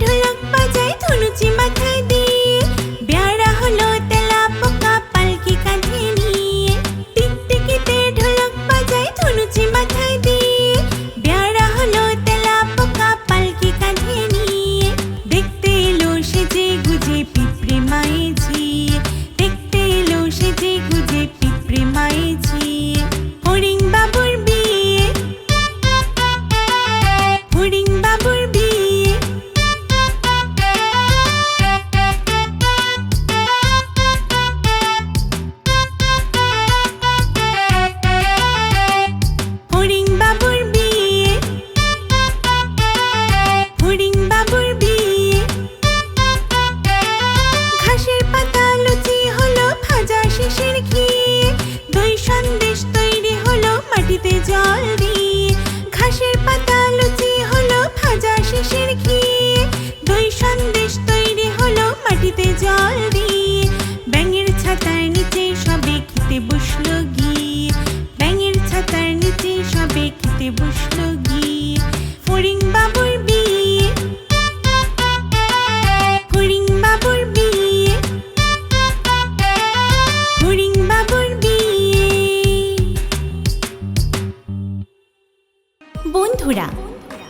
ঢোলক বাজায় ধনুচি মাথায় দিয়ে। বেড়া হলো তেলা পোকা পালকি কাঁধে নিয়ে। ঢোলক বাজায় ধনুচি মাথায় দিয়ে। বেড়া হলো তেলা পোকা পালকি কাঁধে নিয়ে। দেখতে এলো সে যে গুজে পিঁপড়ে মায়ে ঝিয়ে। দেখতে এলো সে ফল ব্যাঙের ছাতার নিচে সবে খেতে বসল গিয়ে ব্যাঙের ছাতার নিচে সবে খেতে বসল গিয়ে ফড়িং বাবুর বি ফড়িং বাবুর বিয়ে। বন্ধুরা